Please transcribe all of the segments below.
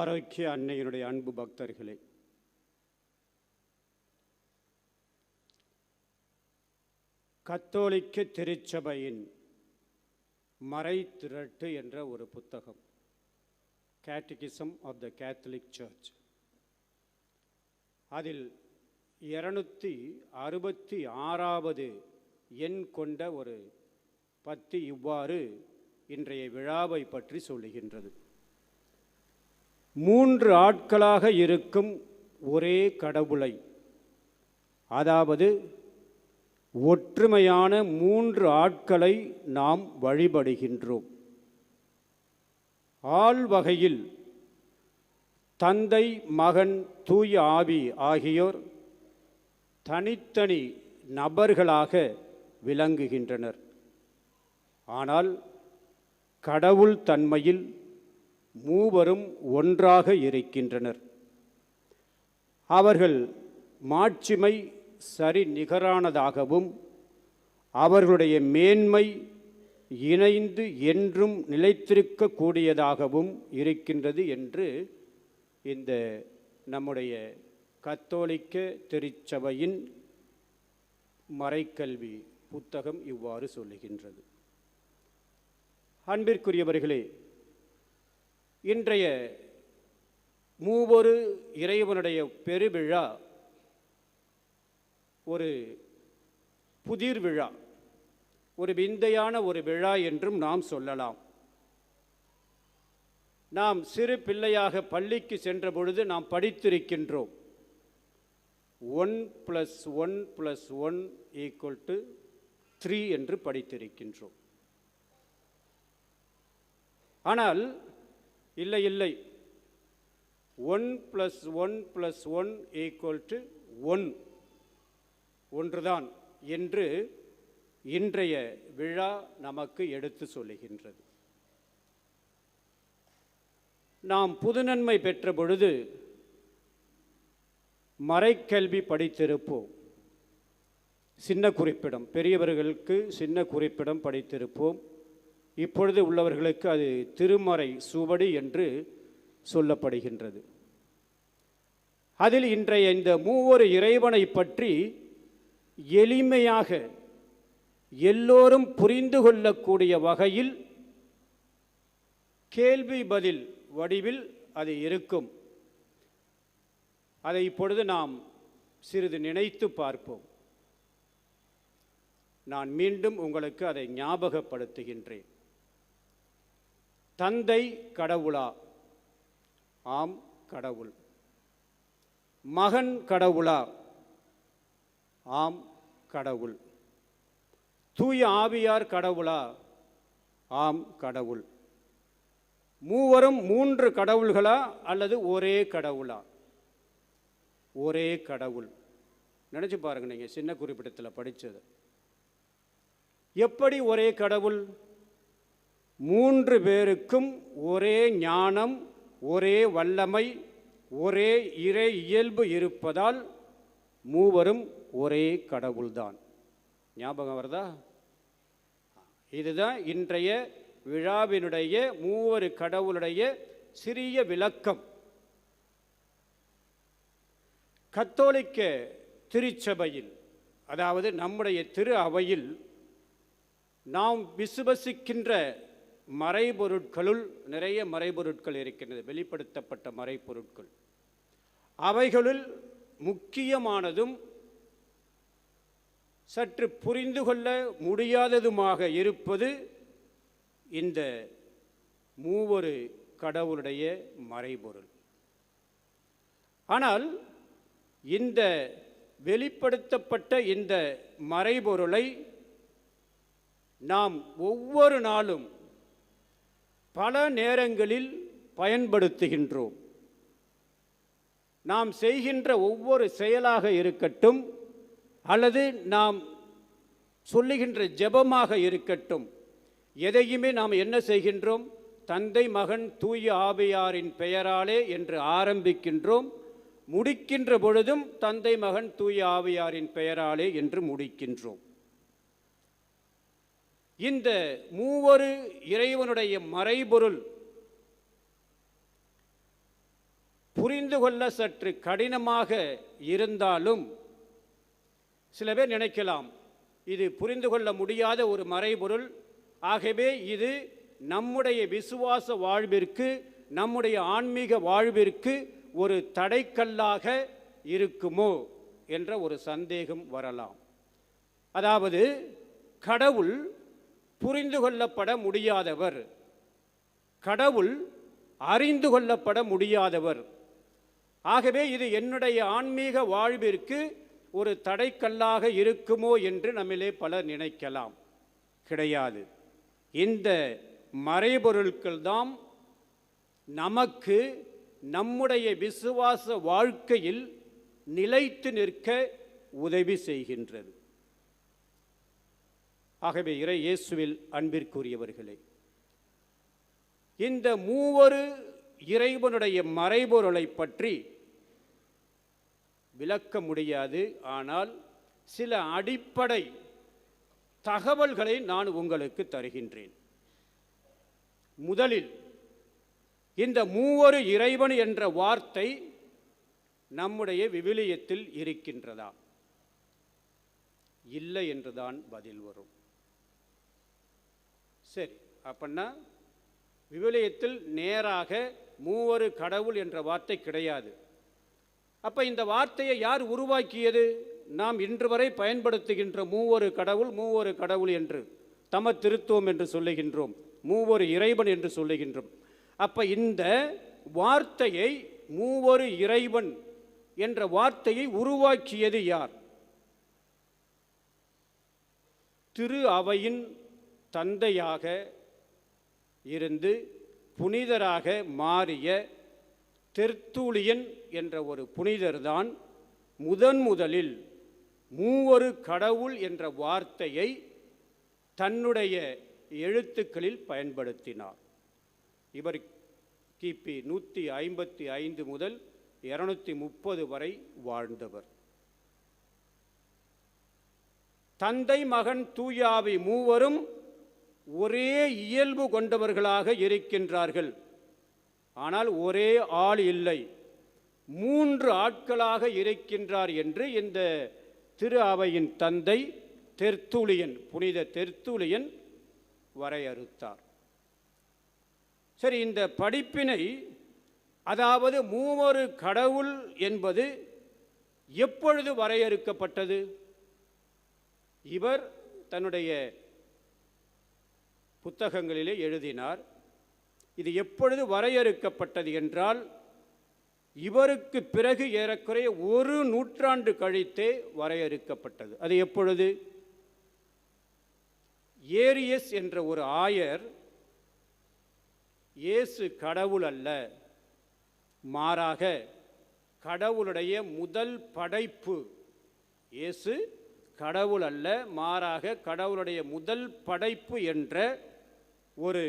ஆரோக்கிய அன்னையினுடைய அன்பு பக்தர்களே. கத்தோலிக்க திருச்சபையின் மறை திரட்டு என்ற ஒரு புத்தகம். Catechism of the catholic church அதில் இருநூத்தி அறுபத்தி ஆறாவது எண் கொண்ட ஒரு பத்தி இவ்வாறு இன்றைய விழாவை பற்றி சொல்லுகின்றது. மூன்று ஆட்களாக இருக்கும் ஒரே கடவுளை. அதாவது ஒற்றுமையான மூன்று ஆட்களை நாம் வழிபடுகின்றோம். ஆள் வகையில் தந்தை மகன் தூய ஆவி ஆகியோர் தனித்தனி நபர்களாக விளங்குகின்றனர். ஆனால் கடவுள் தன்மையில் மூவரும் ஒன்றாக இருக்கின்றனர். அவர்கள் மாட்சிமை சரி நிகரானதாகவும் அவர்களுடைய மேன்மை இணைந்து என்றும் நிலைத்திருக்கக்கூடியதாகவும் இருக்கின்றது என்று இந்த நம்முடைய கத்தோலிக்க திருச்சபையின் மறைக்கல்வி புத்தகம் இவ்வாறு சொல்லுகின்றது. அன்பிற்குரியவர்களே இன்றைய மூவொரு இறைவனுடைய பெருவிழா ஒரு புதிர் விழா ஒரு விந்தையான ஒரு விழா என்றும் நாம் சொல்லலாம். நாம் சிறு பிள்ளையாக பள்ளிக்கு சென்ற பொழுது நாம் படித்திருக்கின்றோம். One plus one plus one equal to three என்று படித்திருக்கின்றோம். ஆனால் இல்லை இல்லை. One plus one plus one equal to one. ஒன்றுதான் என்று இன்றைய விழா நமக்கு எடுத்து சொல்லுகின்றது. நாம் புதுநன்மை பெற்ற பொழுது மறைக்கல்வி படித்திருப்போம். சின்ன குறிப்பிடம் பெரியவர்களுக்கு சின்ன குறிப்பிடம் படித்திருப்போம். இப்பொழுது உள்ளவர்களுக்கு அது திருமறை சுவடி என்று சொல்லப்படுகின்றது. அதில் இன்றைய இந்த மூவொரு இறைவனை பற்றி எளிமையாக எல்லோரும் புரிந்து கொள்ளக்கூடிய வகையில் கேள்வி பதில் வடிவில் அது இருக்கும். அதை இப்பொழுது நாம் சிறிது நினைத்து பார்ப்போம். நான் மீண்டும் உங்களுக்கு அதை ஞாபகப்படுத்துகின்றேன். தந்தை கடவுளா? ஆம் கடவுள். மகன் கடவுளா? ஆம் கடவுள். தூய ஆவியார் கடவுளா? ஆம் கடவுள். மூவரும் மூன்று கடவுள்களா அல்லது ஒரே கடவுளா? ஒரே கடவுள். நினச்சி பாருங்க நீங்கள் சின்ன குறிப்பிடத்தில் படித்தது எப்படி ஒரே கடவுள்? மூன்று பேருக்கும் ஒரே ஞானம் ஒரே வல்லமை ஒரே இறை இயல்பு இருப்பதால் மூவரும் ஒரே கடவுள்தான். ஞாபகம் வருதா? இதுதான் இன்றைய விழாவினுடைய மூவரு கடவுளுடைய சிறிய விளக்கம். கத்தோலிக்க திருச்சபையில் அதாவது நம்முடைய திரு அவையில் நாம் விசுவசிக்கின்ற மறைபொருட்களுள் நிறைய மறைபொருட்கள் இருக்கின்றது வெளிப்படுத்தப்பட்ட மறைபொருட்கள். அவைகளுள் முக்கியமானதும் சற்று புரிந்து கொள்ள முடியாததுமாக இருப்பது இந்த மூவொரு கடவுளுடைய மறைபொருள். ஆனால் இந்த வெளிப்படுத்தப்பட்ட இந்த மறைபொருளை நாம் ஒவ்வொரு நாளும் பல நேரங்களில் பயன்படுத்துகின்றோம். நாம் செய்கின்ற ஒவ்வொரு செயலாக இருக்கட்டும் அல்லது நாம் சொல்லுகின்ற ஜெபமாக இருக்கட்டும் எதையுமே நாம் என்ன செய்கின்றோம்? தந்தை மகன் தூய ஆவியாரின் பெயராலே என்று ஆரம்பிக்கின்றோம். முடிக்கின்ற பொழுதும் தந்தை மகன் தூய ஆவியாரின் பெயராலே என்று முடிக்கின்றோம். இந்த மூவரு இறைவனுடைய மறைபொருள் புரிந்து கொள்ள சற்று கடினமாக இருந்தாலும் சில பேர் நினைக்கலாம் இது புரிந்து கொள்ள முடியாத ஒரு மறைபொருள். ஆகவே இது நம்முடைய விசுவாச வாழ்விற்கு நம்முடைய ஆன்மீக வாழ்விற்கு ஒரு தடைக்கல்லாக இருக்குமோ என்ற ஒரு சந்தேகம் வரலாம். அதாவது கடவுள் புரிந்து கொள்ளப்பட முடியாதவர். கடவுள் அறிந்து கொள்ளப்பட முடியாதவர். ஆகவே இது என்னுடைய ஆன்மீக வாழ்விற்கு ஒரு தடைக்கல்லாக இருக்குமோ என்று நம்மிலே பலர் நினைக்கலாம். கிடையாது. இந்த மறைபொருட்கள் தான் நமக்கு நம்முடைய விசுவாச வாழ்க்கையில் நிலைத்து நிற்க உதவி செய்கின்றது. ஆகவே இறை இயேசுவில் அன்பிற்குரியவர்களே இந்த மூவரு இறைவனுடைய மறைபொருளை பற்றி விளக்க முடியாது. ஆனால் சில அடிப்படை தகவல்களை நான் உங்களுக்கு தருகின்றேன். முதலில் இந்த மூவரு இறைவன் என்ற வார்த்தை நம்முடைய விவிலியத்தில் இருக்கின்றதா? இல்லை என்றுதான் பதில் வரும். சரி அப்படின்னா விவிலியத்தில் நேராக மூவரு கடவுள் என்ற வார்த்தை கிடையாது. அப்போ இந்த வார்த்தையை யார் உருவாக்கியது? நாம் இன்று வரை பயன்படுத்துகின்ற மூவரு கடவுள் மூவரு கடவுள் என்று தம திருத்துவம் என்று சொல்லுகின்றோம் மூவரு இறைவன் என்று சொல்லுகின்றோம். அப்போ இந்த வார்த்தையை மூவரு இறைவன் என்ற வார்த்தையை உருவாக்கியது யார்? திரு அவையின் தந்தையாக இருந்து புனிதராக மாறிய தெர்த்தூலியன் என்ற ஒரு புனிதர்தான் முதன் முதலில் மூவரு கடவுள் என்ற வார்த்தையை தன்னுடைய எழுத்துக்களில் பயன்படுத்தினார். இவர் கிபி நூற்றி ஐம்பத்தி ஐந்து முதல் இருநூத்தி முப்பது வரை வாழ்ந்தவர். தந்தை மகன் தூயாவி மூவரும் ஒரே இயல்பு கொண்டவர்களாக இருக்கின்றார்கள். ஆனால் ஒரே ஆள் இல்லை. மூன்று ஆட்களாக இருக்கின்றார் என்று இந்த திரு அவையின் தந்தை தெர்த்தூலியன் புனித தெர்த்தூலியன் வரையறுத்தார். சரி இந்த படிப்பினை அதாவது மூவரு கடவுள் என்பது எப்பொழுது வரையறுக்கப்பட்டது? இவர் தன்னுடைய புத்தகங்களிலே எழுதினார் இது எப்பொழுது வரையறுக்கப்பட்டது என்றால் இவருக்கு பிறகு ஏறக்குறைய ஒரு நூற்றாண்டு கழித்தே வரையறுக்கப்பட்டது. அது எப்பொழுது? ஏரியஸ் என்ற ஒரு ஆயர் இயேசு கடவுள் அல்ல மாறாக கடவுளுடைய முதல் படைப்பு இயேசு கடவுள் அல்ல மாறாக கடவுளுடைய முதல் படைப்பு என்ற ஒரு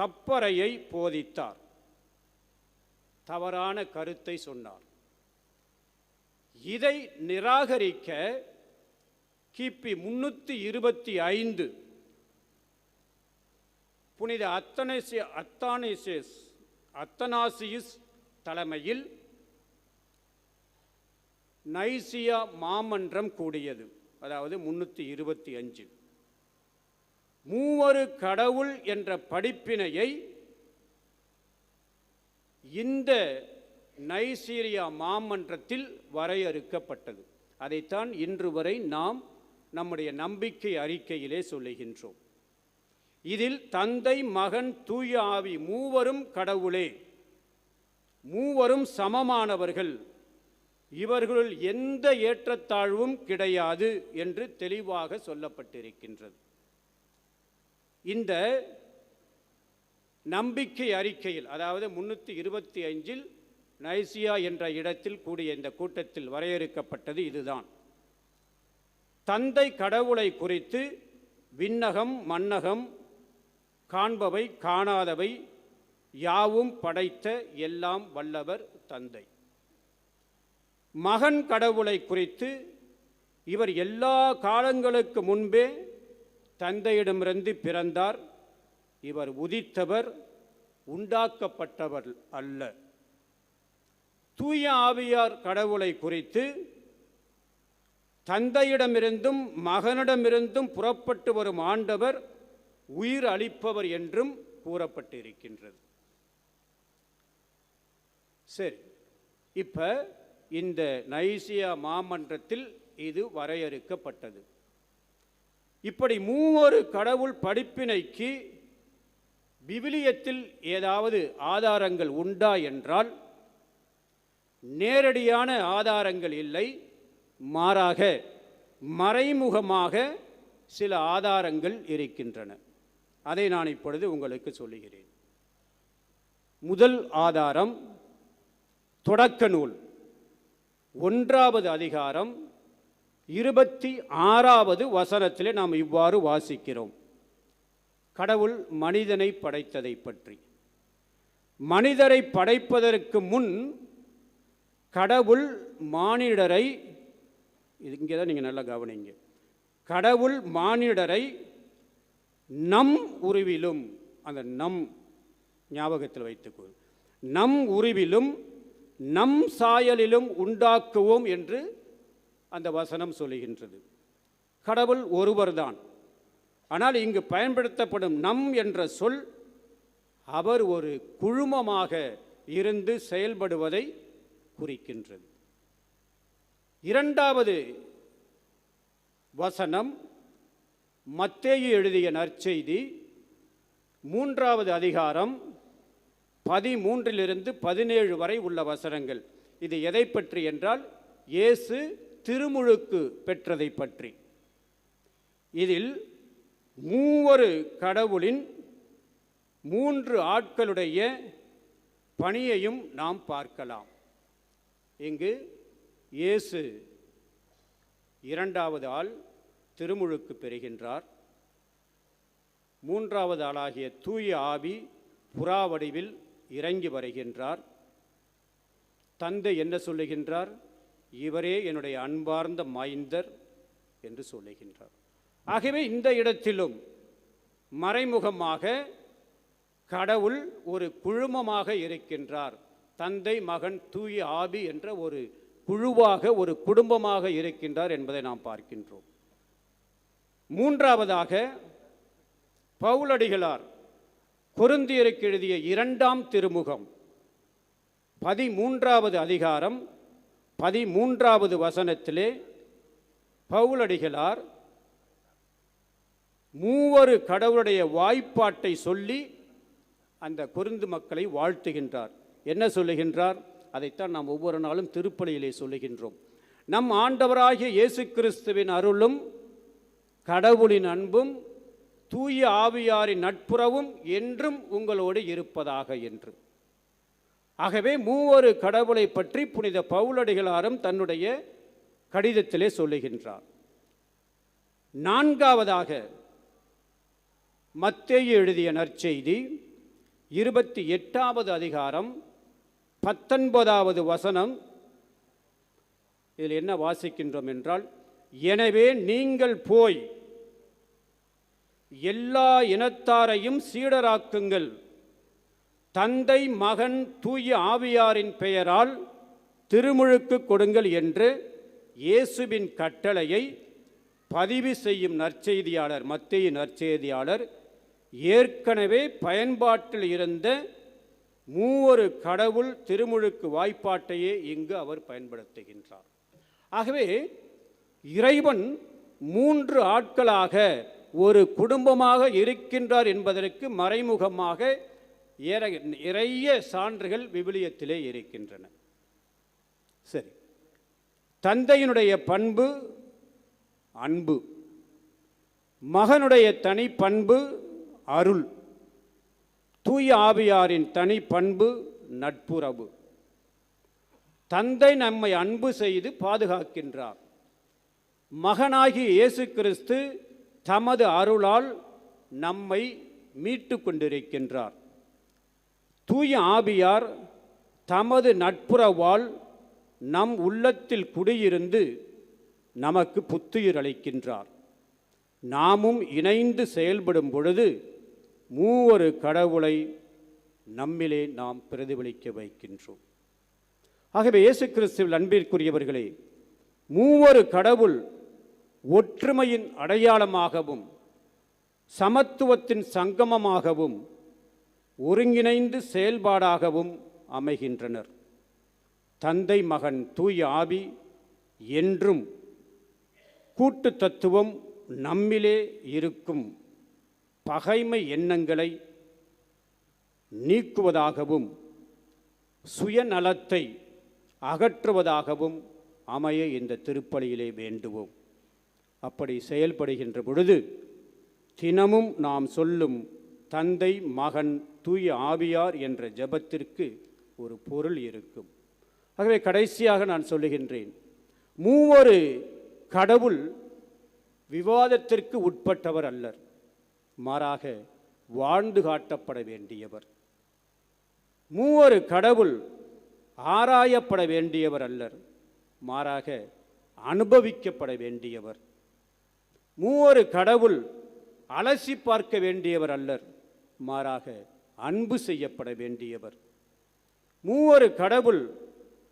தப்பறையை போதித்தார். தவறான கருத்தை சொன்னார். இதை நிராகரிக்க கிபி முன்னூற்றி இருபத்தி ஐந்து புனித அத்தனேசி அத்தானேசியஸ் அத்தனாசியுஸ் தலைமையில் நைசியா மாமன்றம் கூடியது. அதாவது முன்னூற்றி இருபத்தி அஞ்சு. மூவரு கடவுள் என்ற படிப்பினையை இந்த நைசீரியா மாமன்றத்தில் வரையறுக்கப்பட்டது. அதைத்தான் இன்று வரை நாம் நம்முடைய நம்பிக்கை அறிக்கையிலே சொல்லுகின்றோம். இதில் தந்தை மகன் தூய ஆவி மூவரும் கடவுளே. மூவரும் சமமானவர்கள். இவர்களுள் எந்த ஏற்றத்தாழ்வும் கிடையாது என்று தெளிவாக சொல்லப்பட்டிருக்கின்றது. இந்த நம்பிக்கை அறிக்கையில் அதாவது முன்னூற்றி இருபத்தி அஞ்சில் நைசியா என்ற இடத்தில் கூடிய இந்த கூட்டத்தில் வரையறுக்கப்பட்டது இதுதான். தந்தை கடவுளை குறித்து விண்ணகம் மன்னகம் காண்பவை காணாதவை யாவும் படைத்த எல்லாம் வல்லவர் தந்தை. மகன் கடவுளை குறித்து இவர் எல்லா காலங்களுக்கு முன்பே தந்தையிடமிருந்து பிறந்தார். இவர் உதித்தவர் உண்டாக்கப்பட்டவர் அல்ல. தூய ஆவியார் கடவுளை குறித்து தந்தையிடமிருந்தும் மகனிடமிருந்தும் புறப்பட்டு வரும் ஆண்டவர் உயிர் அளிப்பவர் என்றும் கூறப்பட்டிருக்கின்றது. சரி இப்போ இந்த நைசியா மாமன்றத்தில் இது வரையறுக்கப்பட்டது. இப்படி மூவொரு கடவுள் படிப்பினைக்கு விவிலியத்தில் ஏதாவது ஆதாரங்கள் உண்டா என்றால் நேரடியான ஆதாரங்கள் இல்லை மாறாக மறைமுகமாக சில ஆதாரங்கள் இருக்கின்றன. அதை நான் இப்பொழுது உங்களுக்கு சொல்லுகிறேன். முதல் ஆதாரம் தொடக்க நூல். ஒன்றாவது அதிகாரம் இருபத்தி ஆறாவது வசனத்திலே நாம் இவ்வாறு வாசிக்கிறோம். கடவுள் மனிதனை படைத்ததை பற்றி. மனிதரை படைப்பதற்கு முன் கடவுள் மானிடரை இது இங்கே தான் நீங்கள் நல்லா கவனிங்க. கடவுள் மானிடரை நம் உருவிலும் அந்த நம் ஞாபகத்தில் வைத்துக்கொள். நம் உருவிலும் நம் சாயலிலும் உண்டாக்குவோம் என்று அந்த வசனம் சொல்லுகின்றது. கடவுள் ஒருவர்தான். ஆனால் இங்கு பயன்படுத்தப்படும் நம் என்ற சொல் அவர் ஒரு குழுமமாக இருந்து செயல்படுவதை குறிக்கின்றது. இரண்டாவது வசனம் மத்தேயு எழுதிய நற்செய்தி மூன்றாவது அதிகாரம் பதிமூன்றிலிருந்து பதினேழு வரை உள்ள வசனங்கள். இது எதை பற்றி என்றால் இயேசு திருமுழுக்கு பெற்றதை பற்றி. இதில் மூவரு கடவுளின் மூன்று ஆட்களுடைய பணியையும் நாம் பார்க்கலாம். இங்கு இயேசு இரண்டாவது ஆள் திருமுழுக்கு பெறுகின்றார். மூன்றாவது ஆளாகிய தூய ஆவி புறா வடிவில் இறங்கி வருகின்றார். தந்தை என்ன சொல்லுகின்றார்? இவரே என்னுடைய அன்பார்ந்த மைந்தர் என்று சொல்லுகின்றார். ஆகவே இந்த இடத்திலும் மறைமுகமாக கடவுள் ஒரு குழுமமாக இருக்கின்றார். தந்தை மகன் தூய ஆவி என்ற ஒரு குழுவாக ஒரு குடும்பமாக இருக்கின்றார் என்பதை நாம் பார்க்கின்றோம். மூன்றாவதாக பவுலடிகளார் கொருந்தியருக்கு எழுதிய இரண்டாம் திருமுகம் பதிமூன்றாவது அதிகாரம் பதிமூன்றாவது வசனத்திலே பவுலடிகளார் மூவரு கடவுளுடைய வாய்ப்பாட்டை சொல்லி அந்த குருந்து மக்களை வாழ்த்துகின்றார். என்ன சொல்லுகின்றார்? அதைத்தான் நாம் ஒவ்வொரு நாளும் திருப்பலியிலே சொல்லுகின்றோம். நம் ஆண்டவராகிய இயேசு கிறிஸ்துவின் அருளும் கடவுளின் அன்பும் தூய ஆவியாரின் நட்புறவும் என்றும் உங்களோடு இருப்பதாக என்று. ஆகவே மூவரு கடவுளை பற்றி புனித பவுலடிகளாரும் தன்னுடைய கடிதத்திலே சொல்லுகின்றார். நான்காவதாக மத்தேயு எழுதிய நற்செய்தி இருபத்தி எட்டாவது அதிகாரம் பத்தொன்பதாவது வசனம். இதில் என்ன வாசிக்கின்றோம் என்றால் எனவே நீங்கள் போய் எல்லா இனத்தாரையும் சீடராக்குங்கள். தந்தை மகன் தூய ஆவியாரின் பெயரால் திருமுழுக்கு கொடுங்கள் என்று இயேசுவின் கட்டளையை பதிவு செய்யும் நற்செய்தியாளர் மத்திய நற்செய்தியாளர் ஏற்கனவே பயன்பாட்டில் இருந்த மூவொரு கடவுள் திருமுழுக்கு வாய்ப்பாட்டையே இங்கு அவர் பயன்படுத்துகின்றார். ஆகவே இறைவன் மூன்று ஆட்களாக ஒரு குடும்பமாக இருக்கின்றார் என்பதற்கு மறைமுகமாக ஏற நிறைய சான்றுகள் விவிலியத்திலே இருக்கின்றன. சரி. தந்தையினுடைய பண்பு அன்பு. மகனுடைய தனி பண்பு அருள். தூய ஆவியாரின் தனிப்பண்பு நட்புறவு. தந்தை நம்மை அன்பு செய்து பாதுகாக்கின்றார். மகனாகி இயேசு கிறிஸ்து தமது அருளால் நம்மை மீட்டு கொண்டிருக்கின்றார். தூய ஆவியார் தமது நட்புறவால் நம் உள்ளத்தில் குடியிருந்து நமக்கு புத்துயிர் அளிக்கின்றார். நாமும் இணைந்து செயல்படும் பொழுது மூவொரு கடவுளை நம்மிலே நாம் பிரதிபலிக்க வைக்கின்றோம். ஆகவே இயேசு கிறிஸ்துவில் அன்பிற்குரியவர்களே மூவொரு கடவுள் ஒற்றுமையின் அடையாளமாகவும் சமத்துவத்தின் சங்கமமாகவும் ஒருங்கிணைந்து செயல்பாடாகவும் அமைகின்றனர். தந்தை மகன் தூய் ஆவி என்றும் கூட்டு தத்துவம் நம்மிலே இருக்கும் பகைமை எண்ணங்களை நீக்குவதாகவும் சுயநலத்தை அகற்றுவதாகவும் அமைய இந்த திருப்பலியிலே வேண்டுவோம். அப்படி செயல்படுகின்ற பொழுது தினமும் நாம் சொல்லும் தந்தை மகன் தூய ஆவியார் என்ற ஜெபத்திற்கு ஒரு பொருள் இருக்கும். ஆகவே கடைசியாக நான் சொல்லுகின்றேன் மூவொரு கடவுள் விவாதத்திற்கு உட்பட்டவர் அல்லர் மாறாக வாழ்ந்து காட்டப்பட வேண்டியவர். மூவொரு கடவுள் ஆராயப்பட வேண்டியவர் அல்லர் மாறாக அனுபவிக்கப்பட வேண்டியவர். மூவொரு கடவுள் அலசி பார்க்க வேண்டியவர் அல்லர் மாறாக அன்பு செய்யப்பட வேண்டியவர். மூவொரு கடவுள்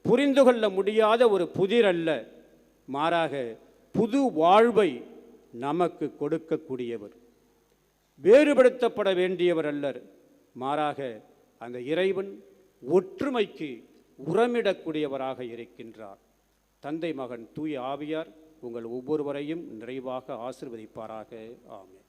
புரிந்து கொள்ள முடியாத ஒரு புதிர் அல்ல. மாறாக புது வாழ்வை நமக்கு கொடுக்கக்கூடியவர். வேறுபடுத்தப்பட வேண்டியவர் அல்லர். மாறாக அந்த இறைவன் ஒற்றுமைக்கு உரமிடக்கூடியவராக இருக்கின்றார். தந்தை மகன் தூய ஆவியார் உங்கள் ஒவ்வொருவரையும் நிறைவாக ஆசிர்வதிப்பாராக. ஆமே